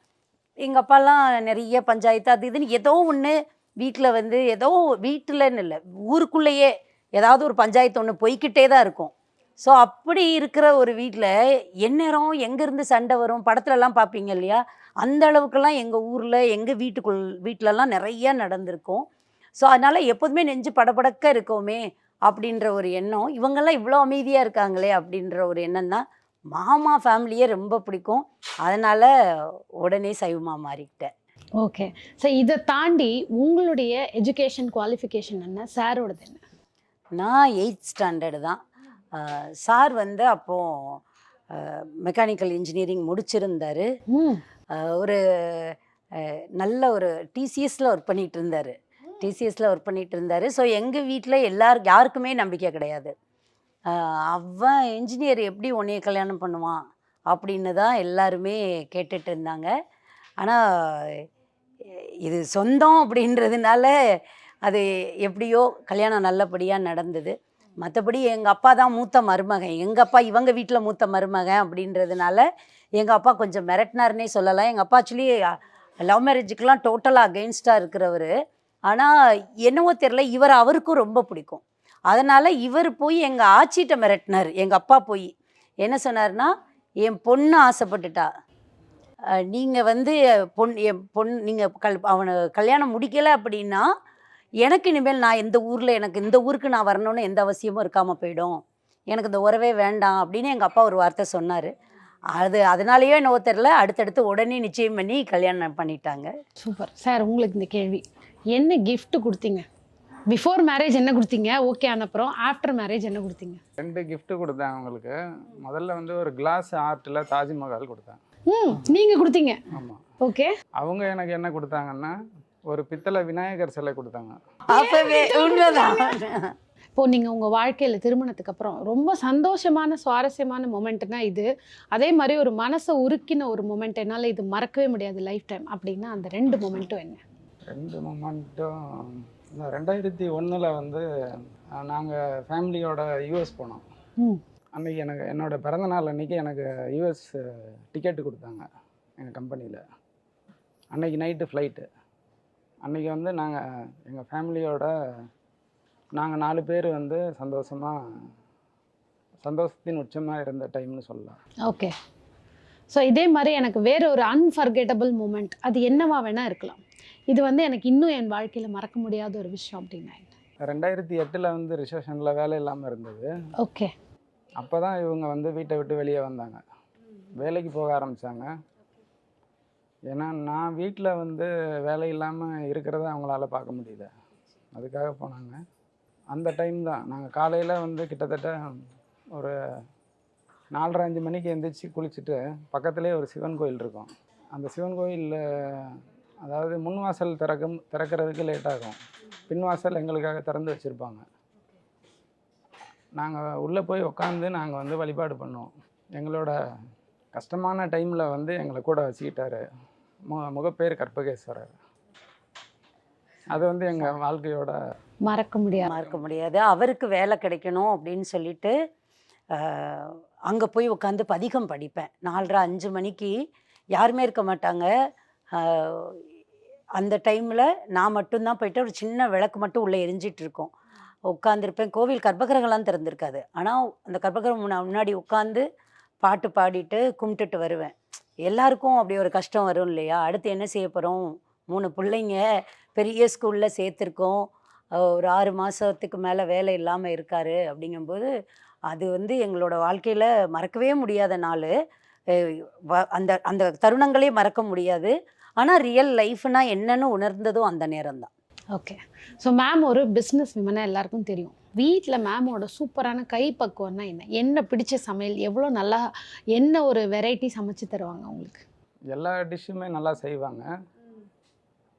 எங்கள் அப்பாலாம் நிறைய பஞ்சாயத்து அது இதுன்னு ஏதோ ஒன்று வீட்டில் வந்து ஏதோ வீட்டில்ன்னு இல்லை ஊருக்குள்ளேயே ஏதாவது ஒரு பஞ்சாயத்து ஒன்று போய்க்கிட்டே தான் இருக்கும். ஸோ அப்படி இருக்கிற ஒரு வீட்டில் எந்நேரம் எங்கேருந்து சண்டை வரும்? படத்துலலாம் பார்ப்பீங்க இல்லையா? அந்த அளவுக்குலாம் எங்கள் ஊரில் எங்கள் வீட்டுக்குள் வீட்டிலலாம் நிறைய நடந்திருக்கும். ஸோ அதனால் எப்போதுமே நெஞ்சு படபடக்க இருக்கோமே அப்படின்ற ஒரு எண்ணம். இவங்கெல்லாம் இவ்வளோ அமைதியாக இருக்காங்களே அப்படின்ற ஒரு எண்ணம் தான். மாமா ஃபேமிலியே ரொம்ப பிடிக்கும். அதனால் உடனே சைவமா மாறிக்கிட்டேன். ஓகே. ஸோ இதை தாண்டி உங்களுடைய எஜுகேஷன் குவாலிஃபிகேஷன் என்ன? சாரோடது என்ன? நான் எயித் ஸ்டாண்டர்டு தான். சார் வந்து அப்போது மெக்கானிக்கல் இன்ஜினியரிங் முடிச்சிருந்தார். ஒரு நல்ல ஒரு டிசிஎஸ்ல ஒர்க் பண்ணிட்டு இருந்தார். டிசிஎஸ்ல ஒர்க் பண்ணிட்டு இருந்தார். ஸோ எங்கள் வீட்டில் எல்லார் யாருக்குமே நம்பிக்கை கிடையாது. அவன் இன்ஜினியர் எப்படி உன்னைய கல்யாணம் பண்ணுவான்? அப்படின்னு தான் எல்லாருமே கேட்டுட்டு இருந்தாங்க. ஆனால் இது சொந்தம் அப்படின்றதுனால அது எப்படியோ கல்யாணம் நல்லபடியாக நடந்தது. மற்றபடி எங்கள் அப்பா தான் மூத்த மருமகன். எங்கள் அப்பா இவங்க வீட்டில் மூத்த மருமகன் அப்படின்றதுனால எங்கள் அப்பா கொஞ்சம் மிரட்டினார்னே சொல்லலாம். எங்கள் அப்பா ஆக்சுவலி லவ் மேரேஜுக்கெலாம் டோட்டலாக அகெயின்ஸ்டாக இருக்கிறவர். ஆனால் என்னவோ தெரில இவர் அவருக்கும் ரொம்ப பிடிக்கும். அதனால் இவர் போய் எங்கள் ஆச்சிட்ட மிரட்டினார். எங்கள் அப்பா போய். என்ன சொன்னார்னா என் பொண்ணு ஆசைப்பட்டுட்டா. நீங்கள் வந்து பொன் என் பொன் நீங்கள் கல் அவனை கல்யாணம் முடிக்கலை அப்படின்னா எனக்கு இனிமேல் நான் இந்த ஊரில் எனக்கு இந்த ஊருக்கு நான் வரணும்னு எந்த அவசியமும் இருக்காமல் போயிடும். எனக்கு இந்த உறவே வேண்டாம் அப்படின்னு எங்கள் அப்பா ஒரு வார்த்தை சொன்னார். அது அதனாலேயோ என்னவோ தெரில அடுத்தடுத்து உடனே நிச்சயம் பண்ணி கல்யாணம் பண்ணிட்டாங்க. சூப்பர். சார் உங்களுக்கு இந்த கேள்வி. என்ன கிஃப்ட் கொடுத்தீங்க? பிஃபோர் மேரேஜ் என்ன கொடுத்தீங்க? ஓகே அப்புறம் ஆஃப்டர் மேரேஜ் என்ன கொடுத்தீங்க? ரெண்டு gift கொடுத்தேன் அவங்களுக்கு. முதல்ல வந்து ஒரு கிளாஸ் ஆர்ட்டில் தாஜ்மஹால் கொடுத்தேன். ம் நீங்கள் கொடுத்தீங்க. ஆமாம் ஓகே அவங்க எனக்கு என்ன கொடுத்தாங்கன்னா ஒரு பித்தளை விநாயகர் சிலை கொடுத்தாங்க. அப்பவே உண்மைதான். இப்போ நீங்கள் உங்கள் வாழ்க்கையில் திருமணத்துக்கு அப்புறம் ரொம்ப சந்தோஷமான சுவாரஸ்யமான மொமெண்ட்னா இது. அதே மாதிரி ஒரு மனசை உருக்கின ஒரு மொமெண்ட் என்னால் இது மறக்கவே முடியாது லைஃப் டைம் அப்படின்னா அந்த ரெண்டு மொமெண்ட்டும் என்ன? ரெண்டு மொமெண்ட்டும் இந்த ரெண்டாயிரத்தி ஒன்றில் வந்து நாங்கள் ஃபேமிலியோட யூஎஸ் போனோம். ம். அன்னைக்கு எனக்கு என்னோட பிறந்த நாள் அன்னைக்கு எனக்கு யூஎஸ் டிக்கெட்டு கொடுத்தாங்க எங்கள் கம்பெனியில் அன்னைக்கு நைட்டு ஃப்ளைட்டு அன்னைக்கு வந்து நாங்கள் எங்கள் ஃபேமிலியோட நாங்கள் நாலு பேர் வந்து சந்தோஷமாக சந்தோஷத்தின் உச்சமாக இருந்த டைம்னு சொல்லலாம். ஓகே. ஸோ இதே மாதிரி எனக்கு வேற ஒரு அன்ஃபர்கெட்டபிள் மூமெண்ட் அது என்னவா வேணா இருக்கலாம். இது வந்து எனக்கு இன்னும் என் வாழ்க்கையில் மறக்க முடியாத ஒரு விஷயம் அப்படின்னா ரெண்டாயிரத்தி எட்டில் வந்து ரிசப்ஷனில் வேலை இல்லாமல் இருந்தது. ஓகே. அப்போ தான் இவங்க வந்து வீட்டை விட்டு வெளியே வந்தாங்க. வேலைக்கு போக ஆரம்பித்தாங்க ஏன்னா நான் வீட்டில் வந்து வேலை இல்லாமல் இருக்கிறத அவங்களால பார்க்க முடியல. அதுக்காக போனாங்க. அந்த டைம் தான். நாங்கள் காலையில் வந்து கிட்டத்தட்ட ஒரு நாலரை அஞ்சு மணிக்கு எந்திரிச்சு குளிச்சுட்டு பக்கத்துலேயே ஒரு சிவன் கோயில் இருக்கும். அந்த சிவன் கோயிலில் அதாவது முன் வாசல் திறக்கும் திறக்கிறதுக்கு லேட் ஆகும். பின் வாசல் எங்களுக்காக திறந்து வச்சுருப்பாங்க. நாங்கள் உள்ளே போய் உட்காந்து நாங்கள் வந்து வழிபாடு பண்ணுவோம். எங்களோட கஷ்டமான டைமில் வந்து எங்களை கூட வச்சுக்கிட்டாரு. மு முகப்பேர் கற்பகேஸ்வரர். அது வந்து எங்கள் வாழ்க்கையோட மறக்க முடியாது. இருக்க முடியாது. அவருக்கு வேலை கிடைக்கணும் அப்படின்னு சொல்லிட்டு அங்கே போய் உட்காந்து பதிகம் படிப்பேன். நாலரை அஞ்சு மணிக்கு யாருமே இருக்க மாட்டாங்க. அந்த டைமில் நான் மட்டும்தான் போயிட்டு ஒரு சின்ன விளக்கு மட்டும் உள்ளே எரிஞ்சிட்டு இருக்கோம். உட்காந்துருப்பேன் கோவில் கர்ப்பகிரகம்லாம் திறந்திருக்காது. ஆனால் அந்த கர்ப்பகிரகம் முன்னா- முன்னாடி உட்காந்து பாட்டு பாடிட்டு கும்பிட்டுட்டு வருவேன். எல்லாருக்கும் அப்படி ஒரு கஷ்டம் வரும் இல்லையா? அடுத்து என்ன செய்ய போகிறோம் மூணு பிள்ளைங்க பெரிய ஸ்கூலில் சேர்த்துருக்கோம். ஒரு ஆறு மாதத்துக்கு மேலே வேலை இல்லாமல் இருக்காரு அப்படிங்கும்போது அது வந்து எங்களோட வாழ்க்கையில் மறக்கவே முடியாத நாள். அந்த அந்த தருணங்களே மறக்க முடியாது. ஆனால் ரியல் லைஃப்னா என்னன்னு உணர்ந்ததும் அந்த நேரம் தான் ஓகே ஸோ மேம் ஒரு பிஸ்னஸ் விமனாக எல்லாருக்கும் தெரியும். வீட்டில் மேமோட சூப்பரான கைப்பக்குவம்னா என்ன? என்ன பிடிச்ச சமையல்? எவ்வளோ நல்லா என்ன ஒரு வெரைட்டி சமைச்சு தருவாங்க உங்களுக்கு? எல்லா டிஷ்ஷுமே நல்லா செய்வாங்க.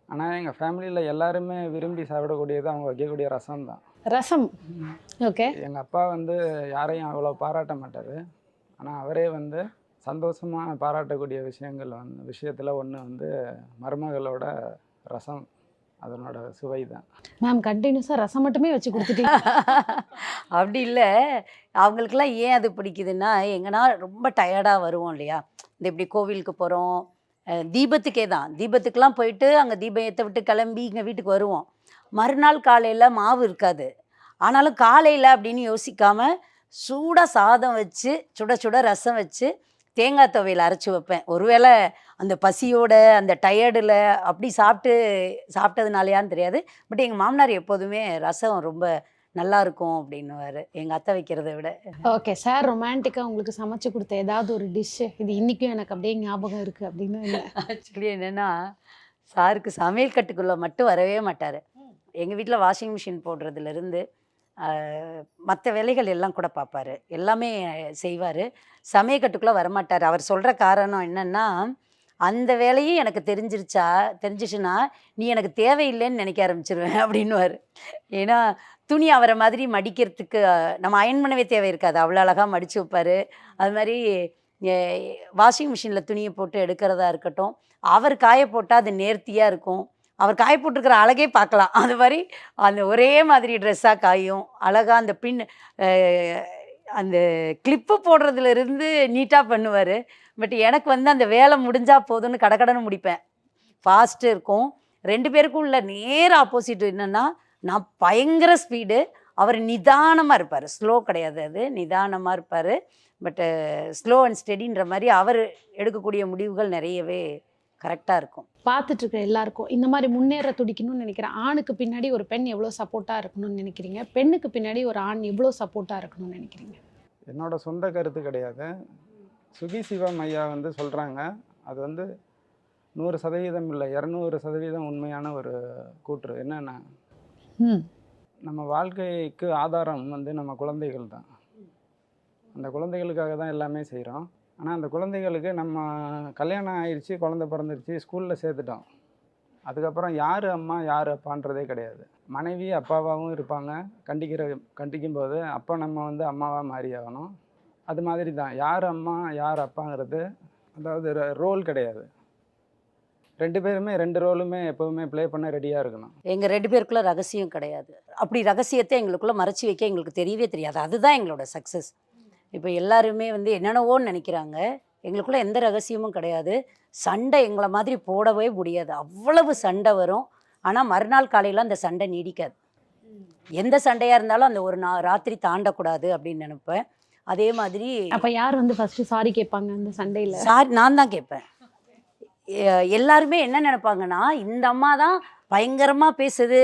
ஆனால் எங்கள் ஃபேமிலியில் எல்லாருமே விரும்பி சாப்பிடக்கூடியது அவங்க வைக்கக்கூடிய ரசம் தான் ரசம். ஓகே எங்கள் அப்பா வந்து யாரையும் அவ்வளோ பாராட்ட மாட்டார். ஆனால் அவரே வந்து சந்தோஷமாக பாராட்டக்கூடிய விஷயங்கள் வந்து விஷயத்தில் ஒன்று வந்து மருமகளோட ரசம் அதனோட சுவை தான். மேம் கண்டினியூஸாக ரசம் மட்டுமே வச்சு கொடுத்துட்டீங்க. அப்படி இல்லை. அவங்களுக்கெல்லாம் ஏன் அது பிடிக்குதுன்னா எங்கன்னா ரொம்ப டயர்டாக வருவோம் இல்லையா? இந்த இப்படி கோவிலுக்கு போகிறோம் தீபத்துக்கே தான். தீபத்துக்கெலாம் போயிட்டு அங்கே தீபம் ஏற்ற விட்டு கிளம்பி இங்கே வீட்டுக்கு வருவோம். மறுநாள் காலையில் மாவு இருக்காது. ஆனாலும் காலையில் அப்படின்னு யோசிக்காம சூடாக சாதம் வச்சு சுட சுட ரசம் வச்சு தேங்காய் துவையல் அரைச்சி வைப்பேன். ஒருவேளை அந்த பசியோட அந்த டயர்டில் அப்படி சாப்பிட்டு சாப்பிட்டதுனாலயான்னு தெரியாது. பட் எங்கள் மாமனார் எப்போதுமே ரசம் ரொம்ப நல்லா இருக்கும் அப்படின்னுவாரு. எங்கள் அத்தை வைக்கிறத விட. ஓகே சார் ரொமான்டிக்காக உங்களுக்கு சமைச்சு கொடுத்த ஏதாவது ஒரு டிஷ்ஷு இது இன்றைக்கும் எனக்கு அப்படியே ஞாபகம் இருக்குது அப்படின்னு ஆக்சுவலி என்னென்னா சாருக்கு சமையல் கட்டுக்குள்ளே மட்டும் வரவே மாட்டார். எங்கள் வீட்டில் வாஷிங் மிஷின் போடுறதுலேருந்து மற்ற வேலைகள் எல்லாம் கூட பார்ப்பாரு எல்லாமே செய்வார். சமயக்கட்டுக்குள்ளே வரமாட்டார். அவர் சொல்கிற காரணம் என்னென்னா அந்த வேலையும் எனக்கு தெரிஞ்சிருச்சா தெரிஞ்சிச்சுன்னா நீ எனக்கு தேவையில்லைன்னு நினைக்க ஆரம்பிச்சிருவேன் அப்படின்னுவார். ஏன்னா துணி அவரை மாதிரி மடிக்கிறதுக்கு நம்ம அயன் பண்ணவே தேவை இருக்காது. அவ்வளோ அழகாக மடித்து வைப்பார். அது மாதிரி வாஷிங் மிஷினில் துணியை போட்டு எடுக்கிறதா இருக்கட்டும் அவர் காய போட்டால் அது நேர்த்தியாக இருக்கும். அவர் காய போட்டிருக்கிற அழகே பார்க்கலாம். அது மாதிரி அந்த ஒரே மாதிரி ட்ரெஸ்ஸாக காயும். அழகாக அந்த பின் அந்த கிளிப்பு போடுறதுலேருந்து நீட்டாக பண்ணுவார். பட் எனக்கு வந்து அந்த வேலை முடிஞ்சால் போதும்னு கடக்கடன்னு முடிப்பேன். ஃபாஸ்ட்டு இருக்கும். ரெண்டு பேருக்கும் உள்ள நேர் ஆப்போசிட் என்னென்னா நான் பயங்கர ஸ்பீடு அவர் நிதானமாக இருப்பார். ஸ்லோ கிடையாது அது. நிதானமாக இருப்பார். பட்டு ஸ்லோ அண்ட் ஸ்டெடின்ற மாதிரி அவர் எடுக்கக்கூடிய முடிவுகள் நிறையவே கரெக்டாக இருக்கும். பார்த்துட்டு இருக்க எல்லாருக்கும். இந்த மாதிரி முன்னேற துடிக்கணும்னு நினைக்கிறேன். ஆணுக்கு பின்னாடி ஒரு பெண் எவ்வளோ சப்போர்ட்டாக இருக்கணும்னு நினைக்கிறீங்க? பெண்ணுக்கு பின்னாடி ஒரு ஆண் எவ்வளோ சப்போர்ட்டாக இருக்கணும்னு நினைக்கிறீங்க? என்னோட சொந்த கருத்து கிடையாது. சுகி சிவம் ஐயா வந்து சொல்கிறாங்க அது வந்து நூறு சதவீதம் இல்லை இரநூறு சதவீதம் உண்மையான ஒரு கூற்று. என்னென்னா ம். நம்ம வாழ்க்கைக்கு ஆதாரம் வந்து நம்ம குழந்தைகள் தான். அந்த குழந்தைகளுக்காக தான் எல்லாமே செய்கிறோம் ஆனால் அந்த குழந்தைகளுக்கு நம்ம கல்யாணம் ஆயிடுச்சு குழந்தை பிறந்துருச்சு ஸ்கூலில் சேர்த்துட்டோம். அதுக்கப்புறம் யார் அம்மா யார் அப்பான்றதே கிடையாது. மனைவி அப்பாவாகவும் இருப்பாங்க. கண்டிக்கிற கண்டிக்கும் போது அப்போ நம்ம வந்து அம்மாவாக மாறி ஆகணும் அது மாதிரி தான் யார் அம்மா யார் அப்பாங்கிறது அதாவது ரோல் கிடையாது. ரெண்டு பேருமே ரெண்டு ரோலுமே எப்போவுமே ப்ளே பண்ண ரெடியாக இருக்கணும். எங்கள் ரெண்டு பேருக்குள்ளே ரகசியம் கிடையாது. அப்படி ரகசியத்தை எங்களுக்குள்ளே மறைச்சி வைக்க எங்களுக்கு தெரியவே தெரியாது. அதுதான் எங்களோட சக்ஸஸ் இப்போ எல்லாருமே வந்து என்னென்னவோன்னு நினைக்கிறாங்க. எங்களுக்குள்ள எந்த ரகசியமும் கிடையாது. சண்டை எங்களை மாதிரி போடவே முடியாது. அவ்வளவு சண்டை வரும். ஆனால் மறுநாள் காலையில் அந்த சண்டை நீடிக்காது. எந்த சண்டையாக இருந்தாலும் அந்த ஒரு நா ராத்திரி தாண்டக்கூடாது அப்படின்னு நினைப்பேன். அதே மாதிரி அப்போ யார் வந்து ஃபர்ஸ்ட் சாரி கேட்பாங்க அந்த சண்டையில்? சாரி நான் தான் கேட்பேன். எல்லாருமே என்ன நினைப்பாங்கன்னா இந்த அம்மா தான் பயங்கரமாக பேசுது.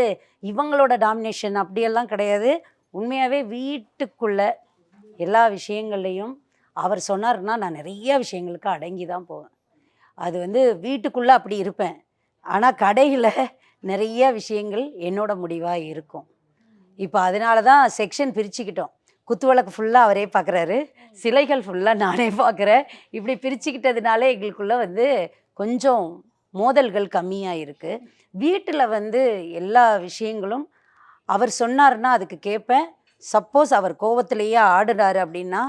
இவங்களோட டாமினேஷன் அப்படியெல்லாம் கிடையாது. உண்மையாகவே வீட்டுக்குள்ள எல்லா விஷயங்கள்லையும் அவர் சொன்னார்னா நான் நிறைய விஷயங்களுக்கு அடங்கி தான் போவேன். அது வந்து வீட்டுக்குள்ளே அப்படி இருப்பேன். ஆனால் கடையில் நிறைய விஷயங்கள் என்னோட முடிவாக இருக்கும். இப்போ அதனால தான் செக்ஷன் பிரிச்சுக்கிட்டோம். குத்து வழக்கு ஃபுல்லாக அவரே பார்க்குறாரு சிலைகள் ஃபுல்லாக நானே பார்க்குறேன் இப்படி பிரிச்சுக்கிட்டதுனால எங்களுக்குள்ளே வந்து கொஞ்சம் மோதல்கள் கம்மியாக இருக்குது வீட்டில் வந்து எல்லா விஷயங்களும் அவர் சொன்னார்னா அதுக்கு கேட்பேன் சப்போஸ் அவர் கோவத்திலேயே ஆடுறாரு அப்படின்னா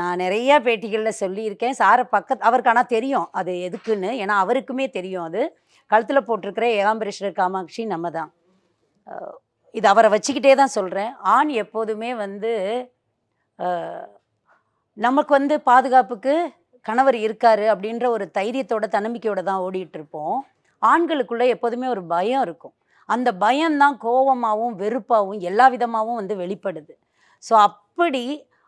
நான் நிறைய பேட்டிகளில் சொல்லியிருக்கேன். சாரை பக்கத்து அவருக்கு ஆனால் தெரியும் அது எதுக்குன்னு. ஏன்னா அவருக்குமே தெரியும் அது. கழுத்தில் போட்டிருக்கிற ஏகாம்பரேஸ்வரர் காமாட்சி நம்ம தான். இது அவரை வச்சுக்கிட்டே தான் சொல்கிறேன் ஆண் எப்போதுமே வந்து நமக்கு வந்து பாதுகாப்புக்கு கணவர் இருக்கார் அப்படின்ற ஒரு தைரியத்தோட தன்னம்பிக்கையோட தான் ஓடிட்டு இருப்போம். ஆண்களுக்குள்ளே எப்போதுமே ஒரு பயம் இருக்கும். அந்த பயம்தான் கோவமாகவும் வெறுப்பாகவும் எல்லா விதமாகவும் வந்து வெளிப்படுது. ஸோ அப்படி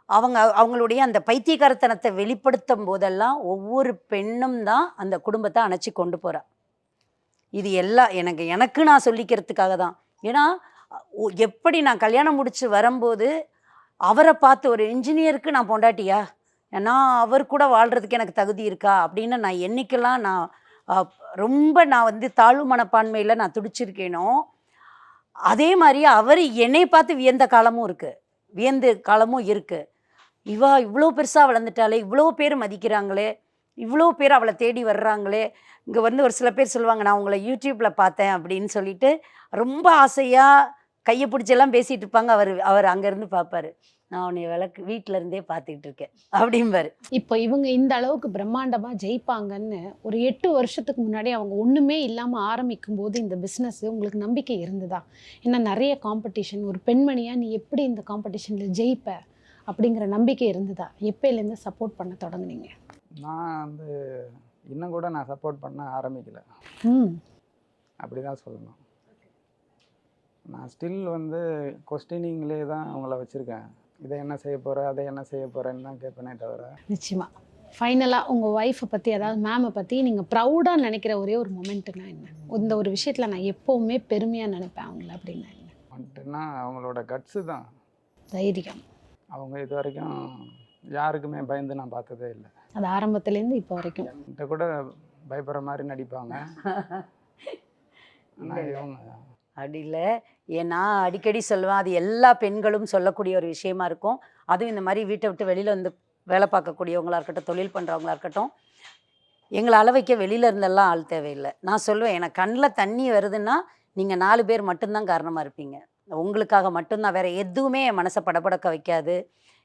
அவங்க அவங்களுடைய அந்த பைத்தியக்காரத்தனத்தை வெளிப்படுத்தும் போதெல்லாம் ஒவ்வொரு பெண்ணும் தான் அந்த குடும்பத்தை அணைச்சி கொண்டு போகிறா இது எல்லாம் எனக்கு எனக்கு நான் சொல்லிக்கிறதுக்காக தான். ஏன்னா எப்படி நான் கல்யாணம் முடித்து வரும்போது அவரை பார்த்து ஒரு இன்ஜினியருக்கு நான் பொண்டாட்டியா? நான் அவர் கூட வாழ்கிறதுக்கு எனக்கு தகுதி இருக்கா? அப்படின்னு நான் என்றைக்கெல்லாம் நான் ரொம்ப நான் வந்து தாழ்வு மனப்பான்மையில் நான் துடிச்சிருக்கேனோ அதே மாதிரி அவர் என்னை பார்த்து வியந்த காலமும் இருக்குது வியந்த காலமும் இருக்குது இவா இவ்வளோ பெருசாக வளர்ந்துட்டாளே இவ்வளோ பேர் மதிக்கிறாங்களே இவ்வளோ பேர் அவளை தேடி வர்றாங்களே இங்கே வந்து ஒரு சில பேர் சொல்லுவாங்க நான் உங்களை யூடியூப்பில் பார்த்தேன் அப்படின்னு சொல்லிட்டு ரொம்ப ஆசையாக கையை பிடிச்செல்லாம் பேசிகிட்டு இருப்பாங்க அவர் அவர் அங்கேருந்து பார்ப்பாரு. நான் உன்னை விளக்கு வீட்டில இருந்தே பார்த்துக்கிட்டு இருக்கேன். அப்படிம்பாரு. இப்போ இவங்க இந்த அளவுக்கு பிரம்மாண்டமா ஜெயிப்பாங்கன்னு ஒரு எட்டு வருஷத்துக்கு முன்னாடி அவங்க ஒண்ணுமே இல்லாம ஆரம்பிக்கும் போது இந்த பிசினஸ் உங்களுக்கு நம்பிக்கை இருந்ததா? ஏன்னா நிறைய காம்படிஷன் ஒரு பெண்மணியா நீ எப்படி இந்த காம்படிஷன்ல ஜெயிப்ப? அப்படிங்கிற நம்பிக்கை இருந்ததா? எப்பயிலேருந்து சப்போர்ட் பண்ண தொடங்குனீங்க? நான் வந்து இன்னும் கூட நான் சப்போர்ட் பண்ண ஆரம்பிக்கல. ம். அப்படி தான் சொல்லணும். நான் ஸ்டில் வந்து கொஸ்டினிங்லே தான் அவங்கள வச்சுருக்கேன். இதை என்ன செய்ய போகிற அதை என்ன செய்ய போகிறேன்னு தான் கேட்பேனே தவிர. நிச்சயமா. ஃபைனலாக உங்கள் ஒய்ஃபை பற்றி அதாவது மேமை பற்றி நீங்கள் ப்ரௌடாக நினைக்கிற ஒரே ஒரு மொமெண்ட்னா என்ன? இந்த ஒரு விஷயத்தில் நான் எப்போவுமே பெருமையாக நினைப்பேன் அவங்கள அப்படின்னா என்ன? வந்துட்டுன்னா அவங்களோட கட்ஸு தான். தைரியம். அவங்க இது வரைக்கும் யாருக்குமே பயந்து நான் பார்த்ததே இல்லை. அது ஆரம்பத்துலேருந்து இப்போ வரைக்கும். என்கிட்ட கூட பயப்படுற மாதிரி நடிப்பாங்க. ஆனால் இவங்க அப்படி இல்லை. ஏன்னா அடிக்கடி சொல்லுவேன் அது எல்லா பெண்களும் சொல்லக்கூடிய ஒரு விஷயமா இருக்கும். அதுவும் இந்த மாதிரி வீட்டை விட்டு வெளியில் வந்து வேலை பார்க்கக்கூடியவங்களா இருக்கட்டும் தொழில் பண்ணுறவங்களா இருக்கட்டும் எங்களை அளவைக்க வெளியில் இருந்தெல்லாம் ஆள் தேவையில்லை. நான் சொல்லுவேன் எனக்கு கண்ணில் தண்ணி வருதுன்னா நீங்கள் நாலு பேர் மட்டும்தான் காரணமாக இருப்பீங்க. உங்களுக்காக மட்டும்தான் வேறு எதுவுமே என் மனசை படபடக்க வைக்காது.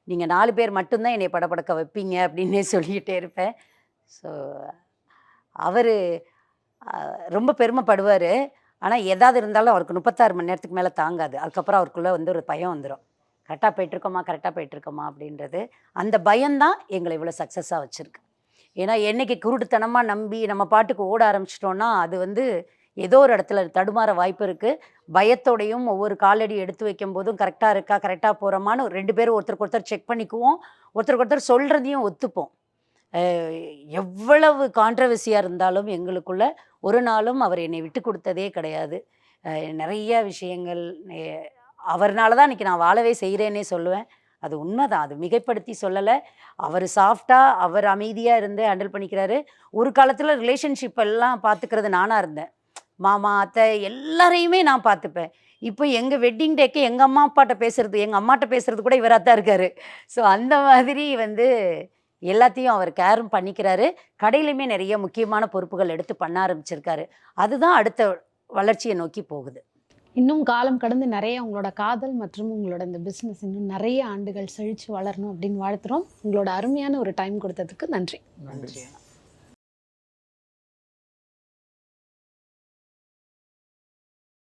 நீங்கள் நாலு பேர் மட்டும்தான் என்னை படபடக்க வைப்பீங்க அப்படின்னே சொல்லிக்கிட்டே இருப்பேன். ஸோ அவர் ரொம்ப பெருமைப்படுவார். ஆனால் எதாவது இருந்தாலும் அவருக்கு முப்பத்தாறு மணி நேரத்துக்கு மேலே தாங்காது. அதுக்கப்புறம் அவருக்குள்ளே வந்து ஒரு பயம் வந்துடும் கரெக்டாக போயிட்டுருக்கோமா கரெக்டாக போயிட்டுருக்கோமா அப்படின்றது. அந்த பயம்தான் எங்களை இவ்வளோ சக்ஸஸாக வச்சுருக்கு. ஏன்னா என்றைக்கு குருட்டுத்தனமாக நம்பி நம்ம பாட்டுக்கு ஓட ஆரம்பிச்சிட்டோன்னா அது வந்து ஏதோ ஒரு இடத்துல தடுமாற வாய்ப்பு இருக்குது பயத்தோடையும் ஒவ்வொரு காலடி எடுத்து வைக்கும் போதும் கரெக்டாக இருக்கா? கரெக்டாக போகிறோமான்னு ரெண்டு பேரும் ஒருத்தருக்கு ஒருத்தர் செக் பண்ணிக்குவோம். ஒருத்தருக்கு ஒருத்தர் சொல்கிறதையும் ஒத்துப்போம். எவ்வளவு கான்ட்ரவர்சியாக இருந்தாலும் எங்களுக்குள்ள ஒரு நாளும் அவர் என்னை விட்டு கொடுத்ததே கிடையாது. நிறைய விஷயங்கள் அவர்னால தான் இன்றைக்கி நான் வாழவே செய்கிறேன்னே சொல்லுவேன். அது உண்மைதான். அது மிகைப்படுத்தி சொல்லலை. அவர் சாஃப்டாக அவர் அமைதியாக இருந்து ஹேண்டில் பண்ணிக்கிறாரு. ஒரு காலத்தில் ரிலேஷன்ஷிப் எல்லாம் பார்த்துக்கிறது நானாக இருந்தேன். மாமா அத்தை எல்லாரையுமே நான் பார்த்துப்பேன் இப்போ எங்கள் வெட்டிங் டேக்கு எங்கள் அம்மா அப்பாட்ட பேசுறது எங்கள் அம்மாட்ட பேசுறது கூட இவராக தான் இருக்காரு. ஸோ அந்த மாதிரி வந்து எல்லாத்தையும் அவர் கேரும் பண்ணிக்கிறாரு. கடையிலுமே நிறைய முக்கியமான பொறுப்புகள் எடுத்து பண்ண ஆரம்பிச்சிருக்காரு. அதுதான் அடுத்த வளர்ச்சியை நோக்கி போகுது. இன்னும் காலம் கடந்து நிறைய உங்களோட காதல் மற்றும் உங்களோட இந்த பிஸ்னஸ் இன்னும் நிறைய ஆண்டுகள் செழித்து வளரணும் அப்படின்னு வாழ்த்துறோம். உங்களோட அருமையான ஒரு டைம் கொடுத்ததுக்கு நன்றி. நன்றி.